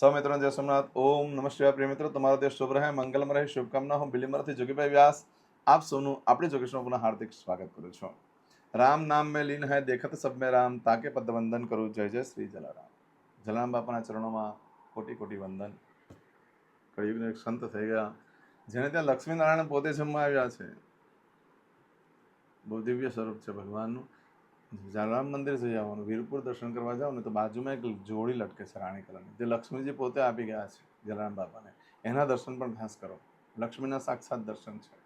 સૌ મિત્રો જય સોમનાથ, ઓમ નમઃ શિવાય. પ્રિય મિત્રો, તમારો દેશ શુભ રહે, મંગલમ રહે, શુભકામના હું. બિલીમરથી જોગીભાઈ વ્યાસ, આપ સૌનું, આપણી જોગેશમાં પુનઃ હાર્દિક સ્વાગત કરું છું. રામ નામ મેં લીન હૈ, દેખત સબ મેં રામ, તાકે પદ વંદન કરું. જય જય શ્રી જલારામ. જલારામ બાપાના ચરણોમાં કોટી કોટી વંદન. કળિયુગનો એક સંત થઈ ગયા. જેને ત્યાં લક્ષ્મીનારાયણ પોતે જમવા આવ્યા છે. બહુ દિવ્ય સ્વરૂપ છે ભગવાનનું. જલારામ મંદિર જઈ આવવાનું, વીરપુર દર્શન કરવા જાઓ ને તો બાજુમાં એક જોડી લટકે છે રાણી કલરની, જે લક્ષ્મીજી પોતે આપી ગયા છે જલારામ બાપાને. એના દર્શન પણ ખાસ કરો. લક્ષ્મીના સાક્ષાત દર્શન છે.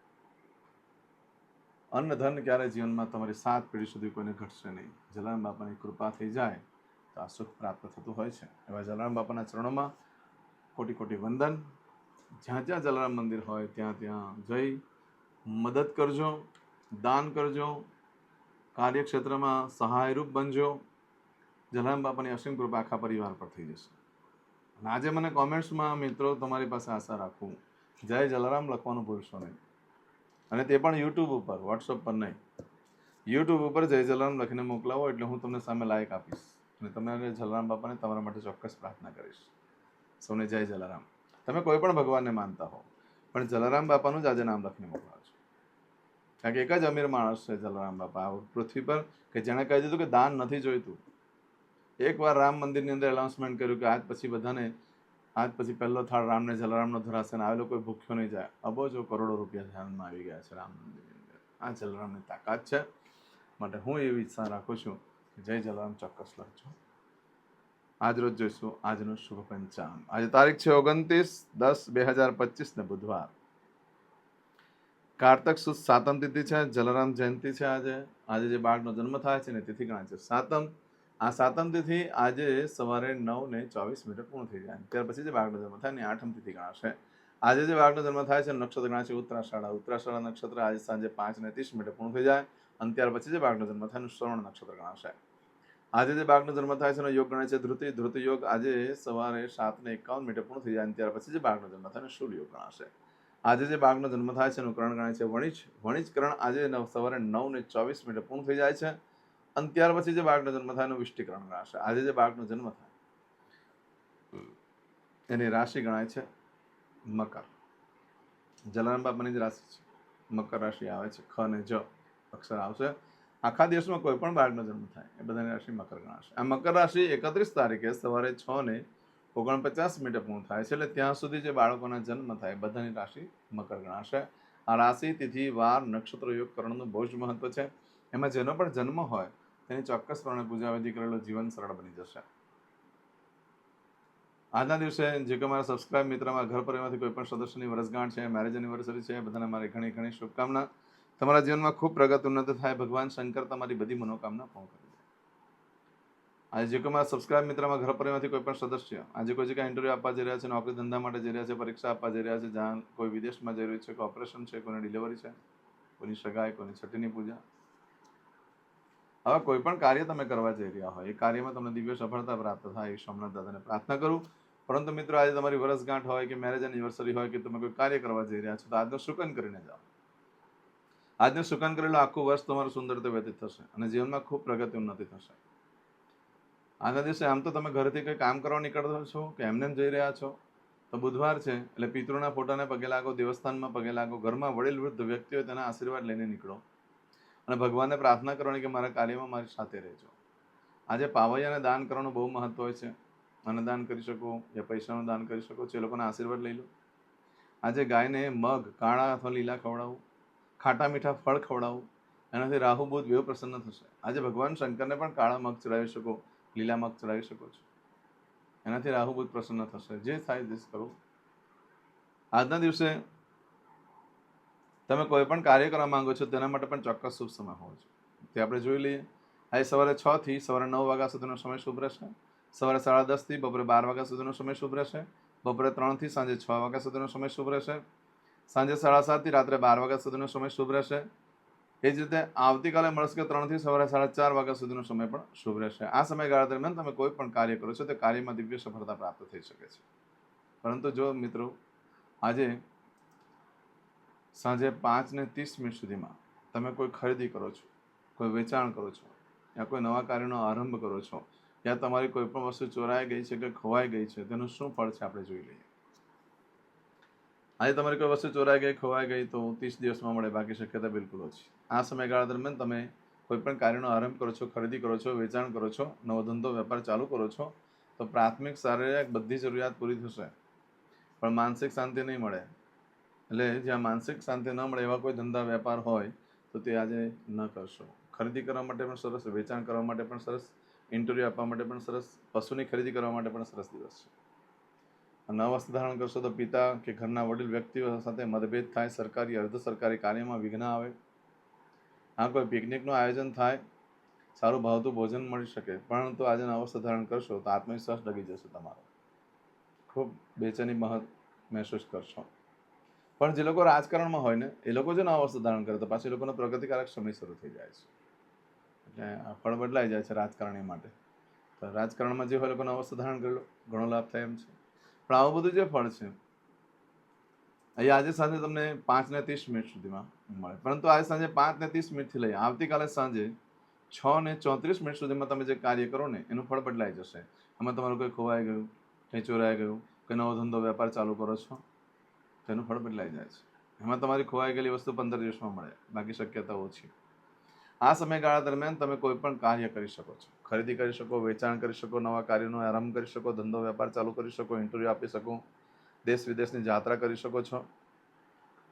અન્ન, ધન ક્યારે જીવનમાં તમારી સાત પેઢી સુધી કોઈને ઘટશે નહીં. જલારામ બાપાની કૃપા થઈ જાય તો આ સુખ પ્રાપ્ત થતું હોય છે. એવા જલારામ બાપાના ચરણોમાં કોટી કોટી વંદન. જ્યાં જ્યાં જલારામ મંદિર હોય ત્યાં ત્યાં જઈ મદદ કરજો, દાન કરજો કાર્યક્ષેત્રમાં સહાયરૂપ બનજો. જલારામ બાપાની અસીમ કૃપા આખા પરિવાર પર થઈ જશે. અને આજે મને કોમેન્ટ્સમાં મિત્રો તમારી પાસે આશા રાખું. જય જલારામ લખવાનું ભૂલશો નહીં. અને તે પણ યુટ્યુબ ઉપર વોટ્સઅપ પર નહીં. યુટ્યુબ ઉપર જય જલારામ લખીને મોકલાવો એટલે હું તમને સામે લાયક આપીશ. અને તમારે જલારામ બાપાને તમારા માટે ચોક્કસ પ્રાર્થના કરીશ. સૌને જય જલારામ. તમે કોઈ પણ ભગવાનને માનતા હો, પણ જલારામ બાપાનું જ આજે નામ લખીને મોકલાવજો કારણ કે એક જ અમીર માણસ છે જલારામ બાપા. પૃથ્વી પર કે જેણે કહી દીધું કે દાન નથી જોઈતું. એકવાર રામ મંદિરની અંદર એનાઉન્સમેન્ટ કર્યું કે આજ પછી બધાને, આજ પછી પહેલો થાળ રામને, જલારામનો ધરાશે અને આવેલો કોઈ ભૂખ્યો નહીં જાય. અબોજો કરોડો રૂપિયા ધ્યાનમાં આવી ગયા છે રામ મંદિરની અંદર. આ જલારામની તાકાત છે. માટે હું એવી ઈચ્છા રાખું છું કે જય જલારામ ચોક્કસ લખજો. આજ રોજ જોઈશું આજનું શુભ પંચાંગ. આજે તારીખ છે ઓગણત્રીસ દસ બે હજાર પચીસ ને બુધવાર. કારતક સુદ સાતમ તિથિ છે, જલારામ જયંતિ છે આજે. આજે જે બાળકનો જન્મ થાય છે ને તિથિ ગણાય છે. સાતમ, આ સાતમ તિથિ આજે સવારે નવ ને ચોવીસ મિનિટ પૂર્ણ થઈ જાય. ત્યાર પછી જે બાળકનો જન્મ થાય ને આઠમ તિથિ ગણાશે. આજે જે બાળકનો જન્મ થાય છે નક્ષત્ર ગણાય છે ઉત્તરાષાઢા. ઉત્તરાષાઢા નક્ષત્ર આજે સાંજે પાંચ ને ત્રીસ મિનિટ પૂર્ણ થઈ જાય અને ત્યાર પછી જે બાળકનો જન્મ થાય શ્રવણ નક્ષત્ર ગણાશે. આજે જે બાળકનો જન્મ થાય છે એનો યોગ ગણાય છે. ધૃતિ ધૃતિ યોગ આજે સવારે સાત ને એકાવન મિનિટે પૂર્ણ થઈ જાય અને ત્યાર પછી જે બાળકનો જન્મ થાય શુલ યોગ ગણાશે. આજે જે બાળકનો જન્મ થાય છે એનું કરણ ગણાય છે વણિજ. કરણ આજે સવારે નવ ને ચોવીસ મિનિટે પૂર્ણ થઈ જાય છે. અને ત્યાર પછી જે બાળકનો જન્મ થાય એનું વિષ્ટિકરણ ગણાશે આજે જે બાળકનો જન્મ થાય, એની રાશિ ગણાય છે મકર. જલારામ બાપાની જ રાશિ છે. મકર રાશિ આવે છે. ખ અને જ અક્ષર આવશે. આખા દેશમાં કોઈ પણ બાળકનો જન્મ થાય, એ બધાની રાશિ મકર ગણાશે. આ મકર રાશિ એકત્રીસ તારીખે સવારે છ ને ઓગણપચાસ મિનિટે પૂર્ણ થાય છે એટલે ત્યાં સુધી જે બાળકોના જન્મ થાય, બધાની રાશિ મકર ગણાશે. આ રાશિ, તિથિ, વાર, નક્ષત્ર, યોગ, કરણનું બહુ જ મહત્વ છે. એમાં જેનો પણ જન્મ હોય, તેની ચોક્કસપણે પૂજા વિધિ કરેલું જીવન સરળ બની જશે. આજના દિવસે જે કે મારા સબસ્ક્રાઇબ મિત્રમાં ઘર પરિવારથી કોઈ પણ સદસ્યની વર્ષગાંઠ છે મેરેજ એનિવર્સરી છે, બધાને મારી ઘણી ઘણી શુભકામના. તમારા જીવનમાં ખૂબ પ્રગત ઉન્નત થાય. ભગવાન શંકર તમારી બધી મનોકામના પૂર્ણ આજે જે કોઈ મારા સબસ્ક્રાઇબ મિત્રમાં ઘર પરિવારમાંથી કોઈ પણ સદસ્ય, આજે કોઈ જગ્યાએ ઇન્ટરવ્યૂ આપવા જઈ રહ્યા છે, નોકરી ધંધા માટે જઈ રહ્યા છે, પરીક્ષા આપવા જઈ રહ્યા છે, જ્યાં કોઈ વિદેશમાં જઈ રહ્યું છે, કોઈ ઓપરેશન છે, કોઈની ડિલિવરી છે, કોઈની સગાઈ, કોઈની છઠ્ઠીની પૂજા. હવે કોઈ પણ કાર્ય તમે કરવા જઈ રહ્યા હોય, એ કાર્યમાં તમને દિવ્ય સફળતા પ્રાપ્ત થાય એવી સોમનાથ દાદાને પ્રાર્થના કરું. પરંતુ મિત્રો, આજે તમારી વર્ષગાંઠ હોય કે મેરેજ એનિવર્સરી હોય કે તમે કોઈ કાર્ય કરવા જઈ રહ્યા છો, તો આજનું સુકન કરીને જાઓ. આજનું સુકન કરેલું આખું વર્ષ તમારું સુંદરતા વ્યતીત થશે અને જીવનમાં ખૂબ પ્રગતિ ઉન્નતિ થશે. આજના દિવસે આમ તો તમે ઘરેથી કંઈ કામ કરવા નીકળતો છો કે એમને જઈ રહ્યા છો? તો બુધવાર છે, એટલે પિતૃના ફોટાને પગે લાગો, દેવસ્થાનમાં પગે લાગો, ઘરમાં વડીલ વૃદ્ધ વ્યક્તિ હોય તેના આશીર્વાદ લઈને નીકળો. અને ભગવાનને પ્રાર્થના કરવાની કે મારા કાર્યમાં મારી સાથે રહેજો. આજે પાવૈયાને દાન કરવાનું બહુ મહત્વ હોય છે. અન્નદાન કરી શકો, યા પૈસાનું દાન કરી શકો છો એ લોકોના આશીર્વાદ લઈ લો. આજે ગાયને મગ, કાળા અથવા લીલા ખવડાવું, ખાટા મીઠા ફળ ખવડાવો, એનાથી રાહુ બુધ બેવ પ્રસન્ન થશે. આજે ભગવાન શંકરને પણ કાળા મગ ચડાવી શકો લીલા મગ ચડાવી શકો છો. એનાથી રાહુ બુધ પ્રસન્ન થશે. જે થાય તે કરો. આજના દિવસે તમે કોઈ પણ કાર્ય કરવા માંગો છો, તેના માટે પણ ચોક્કસ શુભ સમય હોવો જોઈએ. તે આપણે જોઈ લઈએ. આજે સવારે છ થી સવારે નવ વાગ્યા સુધીનો સમય શુભ રહેશે. સવારે સાડા દસથી બપોરે બાર વાગ્યા સુધીનો સમય શુભ રહેશે. બપોરે ત્રણથી સાંજે છ વાગ્યા સુધીનો સમય શુભ રહેશે. સાંજે સાડા સાતથી રાત્રે બાર વાગ્યા સુધીનો સમય શુભ રહેશે. એ જ રીતે આવતીકાલે મળશે કે ત્રણથી સવારે સાડા ચાર વાગ્યા સુધીનો સમય પણ શુભ રહેશે. આ સમયગાળા દરમિયાન તમે કોઈ પણ કાર્ય કરો છો તે કાર્યમાં દિવ્ય સફળતા પ્રાપ્ત થઈ શકે છે. પરંતુ જો મિત્રો, આજે સાંજે પાંચ ને ત્રીસ મિનિટ સુધીમાં તમે કોઈ ખરીદી કરો છો, કોઈ વેચાણ કરો છો, યા કોઈ નવા કાર્યનો આરંભ કરો છો, યા તમારી કોઈ પણ વસ્તુ ચોરાઈ ગઈ છે કે ખોવાઈ ગઈ છે, તેનું શું ફળ છે આપણે જોઈ લઈએ. આજે તમારી કોઈ વસ્તુ ચોરાઈ ગઈ, ખોવાઈ ગઈ તો ત્રીસ દિવસમાં મળે, બાકી શક્યતા બિલકુલ ઓછી. આ સમયગાળા દરમિયાન તમે કોઈપણ કાર્યનો આરંભ કરો છો, ખરીદી કરો છો, વેચાણ કરો છો, નવો ધંધો, વેપાર ચાલુ કરો છો, તો પ્રાથમિક શારીરિક બધી જરૂરિયાત પૂરી થશે. પણ માનસિક શાંતિ નહીં મળે. એટલે જ્યાં માનસિક શાંતિ ન મળે એવા કોઈ ધંધા, વેપાર હોય, તો તે આજે ન કરશો. ખરીદી કરવા માટે પણ સરસ, વેચાણ કરવા માટે પણ સરસ, ઇન્ટરવ્યૂ આપવા માટે પણ સરસ, પશુની ખરીદી કરવા માટે પણ સરસ દિવસ છે. નવ વસ્ત્ર ધારણ કરશો તો પિતા કે ઘરના વડીલ વ્યક્તિઓ સાથે મતભેદ થાય, સરકારી, અર્ધ સરકારી કાર્યમાં વિઘ્ન આવે આ કોઈ પિકનિકનું આયોજન થાય, સારું ભાવતું ભોજન મળી શકે, પરંતુ આજે અવસ્થા ધારણ કરશો તો આત્મવિશ્વાસ ડગી જશે તમારો. ખૂબ બેચેની મહત્વ મહેસૂસ કરશો. પણ જે લોકો રાજકારણમાં હોય ને, એ લોકો જો વસ્તુ ધારણ કરે તો પાછી એ લોકોનો પ્રગતિકારક સમય શરૂ થઈ જાય છે. એટલે આ ફળ બદલાઈ જાય છે રાજકારણી માટે. તો રાજકારણમાં જે હોય એ અવસ્થા ધારણ કરેલો, ઘણો લાભ થાય એમ છે. પણ આવું બધું જે ફળ છે અહીંયા આજે સાંજે તમને પાંચ ને ત્રીસ મિનિટ સુધીમાં મળે. પરંતુ આજે સાંજે પાંચ ને ત્રીસ મિનિટથી લઈ આવતીકાલે સાંજે છ ને ચોત્રીસ મિનિટ સુધીમાં તમે જે કાર્ય કરો ને, એનું ફળ બદલાઈ જશે. એમાં તમારું કંઈ ખોવાઈ ગયું, કંઈ ચોરાઈ ગયું કે નવો ધંધો, વેપાર ચાલુ કરો છો તેનું ફળ બદલાઈ જાય છે. એમાં તમારી ખોવાઈ ગયેલી વસ્તુ પંદર દિવસમાં મળે, બાકી શક્યતા ઓછી. આ સમયગાળા દરમિયાન તમે કોઈ પણ કાર્ય કરી શકો છો. ખરીદી કરી શકો, વેચાણ કરી શકો, નવા કાર્યનો આરંભ કરી શકો, ધંધો, વેપાર ચાલુ કરી શકો, ઇન્ટરવ્યૂ આપી શકો દેશ વિદેશની યાત્રા કરી શકો છો.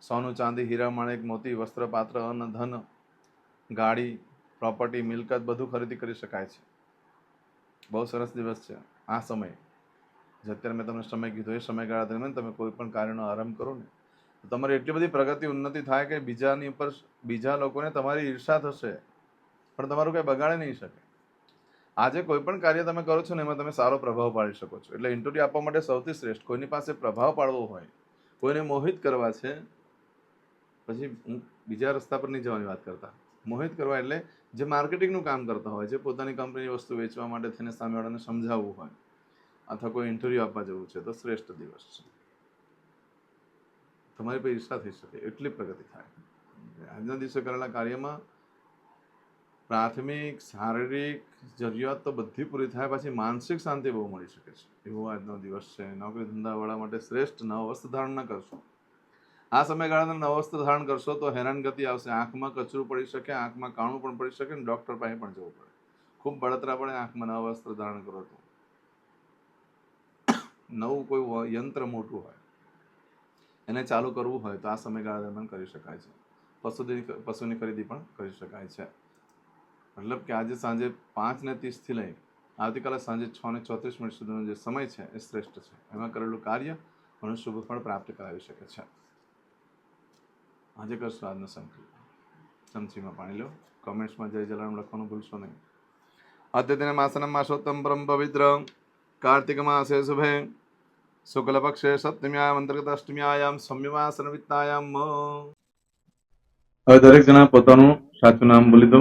સોનું, ચાંદી, હીરા, માણેક, મોતી, વસ્ત્ર, પાત્ર, અન્ન, ધન, ગાડી પ્રોપર્ટી મિલકત બધું ખરીદી કરી શકાય છે. બહુ સરસ દિવસ છે. આ સમય. જે અત્યારે મેં તમને સમય કીધો, એ સમયગાળા દરમિયાન તમે કોઈ પણ કાર્યનો આરંભ કરો ને, તો તમારી એટલી બધી પ્રગતિ ઉન્નતિ થાય કે બીજાની ઉપર, બીજા લોકોને તમારી ઈર્ષા થશે, પણ તમારું કંઈ બગાડે નહીં શકે. આજે કોઈ પણ કાર્ય તમે કરો છો ને એમાં તમે સારો પ્રભાવ પાડી શકો છો. એટલે ઇન્ટરવ્યૂ આપવા માટે સૌથી શ્રેષ્ઠ, કોઈની પાસે પ્રભાવ પાડવો હોય, કોઈને મોહિત કરવા છે, પછી હું બીજા રસ્તા પર નહીં જવાની વાત કરતા. મોહિત કરવા એટલે જે માર્કેટિંગનું કામ કરતા હોય, જે પોતાની કંપનીની વસ્તુ વેચવા માટે થઈને સામેવાળાને સમજાવવું હોય, અથવા કોઈ ઇન્ટરવ્યૂ આપવા જવું છે, તો શ્રેષ્ઠ દિવસ છે. તમારી પર ઈર્ષા થઈ શકે, એટલી પ્રગતિ થાય. આજના દિવસે કરેલા કાર્યમાં પ્રાથમિક, શારીરિક જરૂરિયાત તો બધી પૂરી થાય, પછી માનસિક શાંતિ બહુ મળી શકે છે. એવો આજનો દિવસ છે. નોકરી ધંધાવાળા માટે શ્રેષ્ઠ નવ વસ્ત્ર ધારણ ન કરશો. આ સમયગાળામાં નવ વસ્ત્ર ધારણ કરશો તો હેરાનગતિ આવશે. આંખમાં કચરું પડી શકે, આંખમાં કાણું પણ પડી શકે ને ડૉક્ટર પાસે પણ જવું પડે. ખૂબ બળતરા પડે આંખમાં નવ વસ્ત્ર ધારણ કરો તો. નવું કોઈ યંત્ર મોટું હોય, એને ચાલુ કરવું હોય તો આ સમયગાળા દરમિયાન કરી શકાય છે. પશુની પશુની ખરીદી પણ કરી શકાય છે. મતલબ કે આજે સાંજે પાંચ ને ત્રીસથી લઈ આવતીકાલે સાંજે છ ને ચોત્રીસ મિનિટ સુધીનો જે સમય છે એ શ્રેષ્ઠ છે. એમાં કરેલું કાર્ય ઘણું શુભ ફળ પ્રાપ્ત કરાવી શકે છે. આજે કરશું આજનો સંકલ્પ. ચમચીમાં પાણી લો. કોમેન્ટ્સમાં જય જલારામ લખવાનું ભૂલશો નહીં. અદ્યતન માસનમ માસોત્તમ પરમ પવિત્ર કાર્તિક માસે શુભે. શુક્લપક્ષે સપ્તમ્યામ અંતર્ગત અષ્ટમ્યાયામ સમ્યમાસન વિત્તાયામ દરેક જણા પોતાનું સાચું નામ બોલી દો.